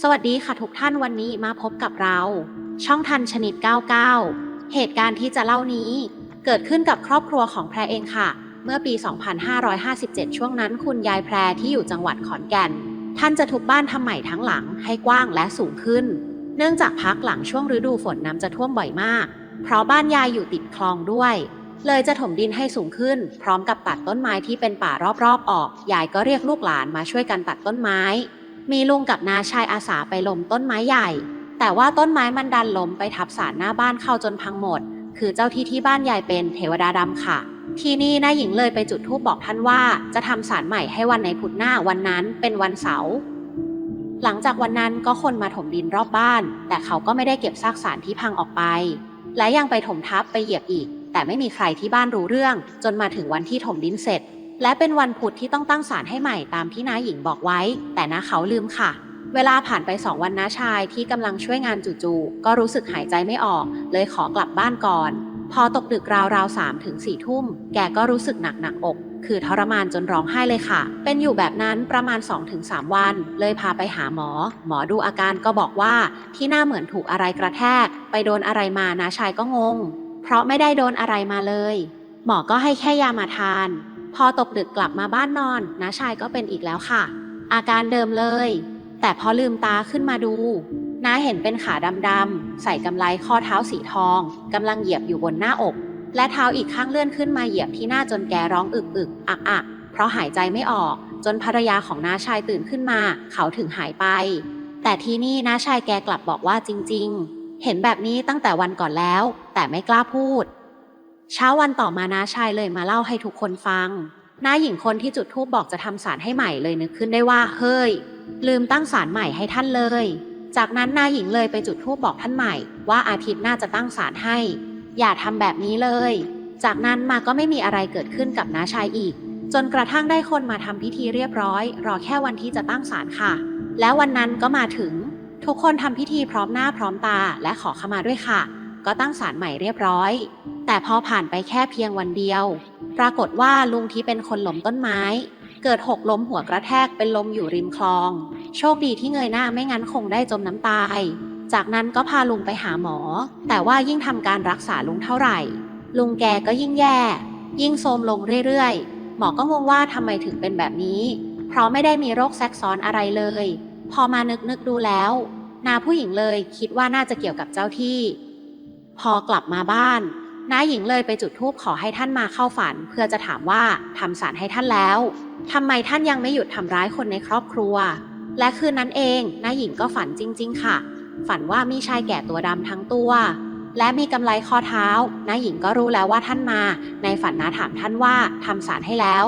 สวัสดีค่ะทุกท่านวันนี้มาพบกับเรา ช่องทันชนิด 99 เหตุการณ์ที่จะเล่านี้ เกิดขึ้นกับครอบครัวของแพรเองค่ะ เมื่อปี 2557 ช่วงนั้นคุณยายแพรที่อยู่จังหวัดขอนแก่น ท่านจะทุบบ้านทำใหม่ทั้งหลังให้กว้างและสูงขึ้น เนื่องจากพักหลังช่วงฤดูฝนน้ำจะท่วมบ่อยมาก เพราะบ้านยายอยู่ติดคลองด้วย เลยจะถมดินให้สูงขึ้น พร้อมกับตัดต้นไม้ที่เป็นป่ารอบๆออกยายก็เรียกลูกหลานมาช่วยกันตัดต้นไม้ มีลุงกับน้าชายอาสาไปล้มต้นไม้ใหญ่ แต่ว่าต้นไม้มันดันล้มไปทับสารหน้าบ้านเข้าจนพังหมด คือเจ้าที่ที่บ้านยายเป็นเทวดาดำค่ะ ที่นี่นายหญิงเลยไปจุดธูปบอกท่านว่าจะทำสารใหม่ให้วันในพุธหน้าวันนั้นเป็นวันเสาร์หลังจากวันนั้นก็คนมาถมดินรอบบ้าน แต่เขาก็ไม่ได้เก็บซากสารที่พังออกไป และยังไปถมทับไปเหยียบอีก แต่ไม่มีใครที่บ้านรู้เรื่อง จนมาถึงวันที่ถมดินเสร็จ และเป็นวันพุธที่ต้องตั้งศาลให้ใหม่ตามที่น้าหญิงบอกไว้ แต่น้าเขาลืมค่ะ เวลาผ่านไปสองวันน้าชายที่กำลังช่วยงานจู่ๆก็รู้สึกหายใจไม่ออก เลยขอกลับบ้านก่อน พอตกดึกราวๆสามถึงสี่ทุ่ม แกก็รู้สึกหนักหนักอก คือทรมานจนร้องไห้เลยค่ะ เป็นอยู่แบบนั้นประมาณ 2-3 วัน เลยพาไปหาหมอ หมอดูอาการก็บอกว่าที่หน้าเหมือนถูกอะไรกระแทก ไปโดนอะไรมาน้าชายก็งง เพราะไม่ได้โดนอะไรมาเลย หมอก็ให้แค่ยามาทาน พอตกดึกกลับมาบ้านนอนน้าชายก็เป็นอีกแล้วค่ะ อาการเดิมเลย แต่พอลืมตาขึ้นมาดูน้าเห็นเป็นขาดำๆใส่กำไลข้อเท้าสีทองกำลังเหยียบอยู่บนหน้าอก และเท้าอีกข้างเลื่อนขึ้นมาเหยียบที่หน้าจนแกร้องอึกอึกอักอักเพราะหายใจไม่ออก จนภรรยาของน้าชายตื่นขึ้นมา เขาถึงหายไป แต่ที่นี่น้าชายแกกลับบอกว่าจริง ๆ เห็นแบบนี้ตั้งแต่วันก่อนแล้ว แต่ไม่กล้าพูด เช้าวันต่อมาน้าชายเลยมาเล่าให้ทุกคนฟังน้าหญิงคนที่จุดธูปบอกจะทำสารให้ใหม่เลยนึกขึ้นได้ว่าเฮ้ย ลืมตั้งสารใหม่ให้ท่านเลย จากนั้นน้าหญิงเลยไปจุดธูปบอกท่านใหม่ ว่าอาทิตย์หน้าจะตั้งสารให้ อย่าทำแบบนี้เลย จากนั้นมาก็ไม่มีอะไรเกิดขึ้นกับน้าชายอีก จนกระทั่งได้คนมาทำพิธีเรียบร้อย รอแค่วันที่จะตั้งศาลค่ะ แล้ววันนั้นก็มาถึง ทุกคนทำพิธีพร้อมหน้าพร้อมตาและขอขมาด้วยค่ะ ก็ตั้งศาลใหม่เรียบร้อย แต่พอผ่านไปแค่เพียงวันเดียว ปรากฏว่าลุงที่เป็นคนหล้มต้นไม้ เกิดหกล้มหัวกระแทกเป็นลมอยู่ริมคลอง โชคดีที่เงยหน้าไม่งั้นคงได้จมน้ำตาย จากนั้นก็พาลุงไปหาหมอ แต่ว่ายิ่งทำการรักษาลุงเท่าไหร่ ลุงแกก็ยิ่งแย่ ยิ่งโทรมลงเรื่อยๆ หมอก็งงว่าทำไมถึงเป็นแบบนี้ เพราะไม่ได้มีโรคแทรกซ้อนอะไรเลย พอมานึกนึกดูแล้ว นาผู้หญิงเลยคิดว่าน่าจะเกี่ยวกับเจ้าที่ พอกลับมาบ้าน น้าหญิงเลยไปจุดธูปขอให้ท่านมาเข้าฝัน เพื่อจะถามว่าทำสารให้ท่านแล้วทำไมท่านยังไม่หยุดทำร้ายคนในครอบครัว และคืนนั้นเองน้าหญิงก็ฝันจริง ๆ ค่ะ ฝันว่ามีชายแก่ตัวดำทั้งตัว และมีกำไลข้อเท้าน้าหญิงก็รู้แล้วว่าท่านมา ในฝันน้าถามท่านว่าทำสารให้แล้ว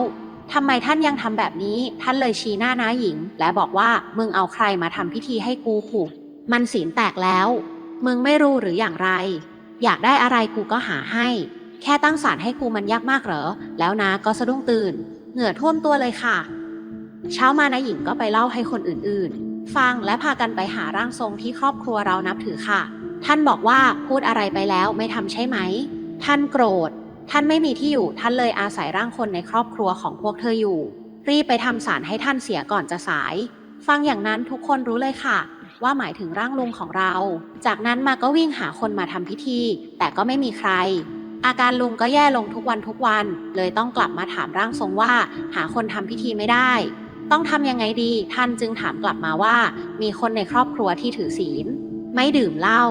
ทำไมท่านยังทำแบบนี้ ท่านเลยชี้หน้าน้าหญิง และบอกว่ามึงเอาใครมาทำพิธีให้กูผูกมันศีลแตกแล้ว มึงไม่รู้หรืออย่างไร อยากได้อะไรกูก็หาให้ แค่ตั้งศาลให้กูมันยากมากเหรอ แล้วนาก็สะดุ้งตื่น เหงื่อท่วมตัวเลยค่ะ เช้ามานายหญิงก็ไปเล่าให้คนอื่นๆ ฟังและพากันไปหาร่างทรงที่ครอบครัวเรานับถือค่ะ ท่านบอกว่าพูดอะไรไปแล้วไม่ทำใช่ไหม ท่านโกรธ ท่านไม่มีที่อยู่ท่านเลยอาศัยร่างคนในครอบครัวของพวกเธออยู่ รีบไปทำสารให้ท่านเสียก่อนจะสาย ฟังอย่างนั้นทุกคนรู้เลยค่ะ ว่าหมายถึงร่างลุงของเรา จากนั้นมาก็วิ่งหาคนมาทำพิธี แต่ก็ไม่มีใคร อาการลุงก็แย่ลงทุกวันทุกวัน เลยต้องกลับมาถามร่างทรงว่า หาคนทำพิธีไม่ได้ ต้องทำยังไงดี ท่านจึงถามกลับมาว่า มีคนในครอบครัวที่ถือศีล ไม่ดื่มเหล้า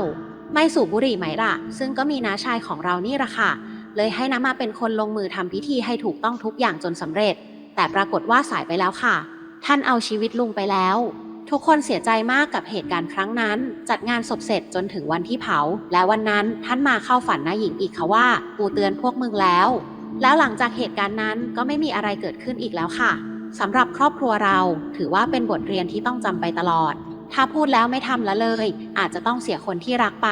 ไม่สูบบุหรี่ไหมล่ะ ซึ่งก็มีน้าชายของเรานี่ละค่ะ เลยให้น้ามาเป็นคนลงมือทำพิธีให้ถูกต้องทุกอย่างจนสำเร็จ แต่ปรากฏว่าสายไปแล้วค่ะ ท่านเอาชีวิตลุงไปแล้ว ทุกคนเสียใจมากกับเหตุการณ์ครั้งนั้น จัดงานศพเสร็จจนถึงวันที่เผา และวันนั้นท่านมาเข้าฝันนายหญิงอีกค่ะว่ากูเตือนพวกมึงแล้ว แล้วหลังจากเหตุการณ์นั้นก็ไม่มีอะไรเกิดขึ้นอีกแล้วค่ะสำหรับครอบครัวเราถือว่าเป็นบทเรียนที่ต้องจำไปตลอด ถ้าพูดแล้วไม่ทำล้วเลย อาจจะต้องเสียคนที่รักไป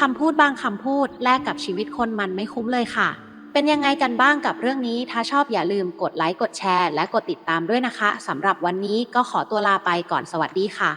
คำพูดบางคำพูดแลกกับชีวิตคนมันไม่คุ้มเลยค่ะ เป็นยังไงกันบ้างกับเรื่องนี้ ถ้าชอบอย่าลืมกดไลค์กดแชร์ และกดติดตามด้วยนะคะสำหรับวันนี้ก็ขอตัวลาไปก่อนสวัสดีค่ะ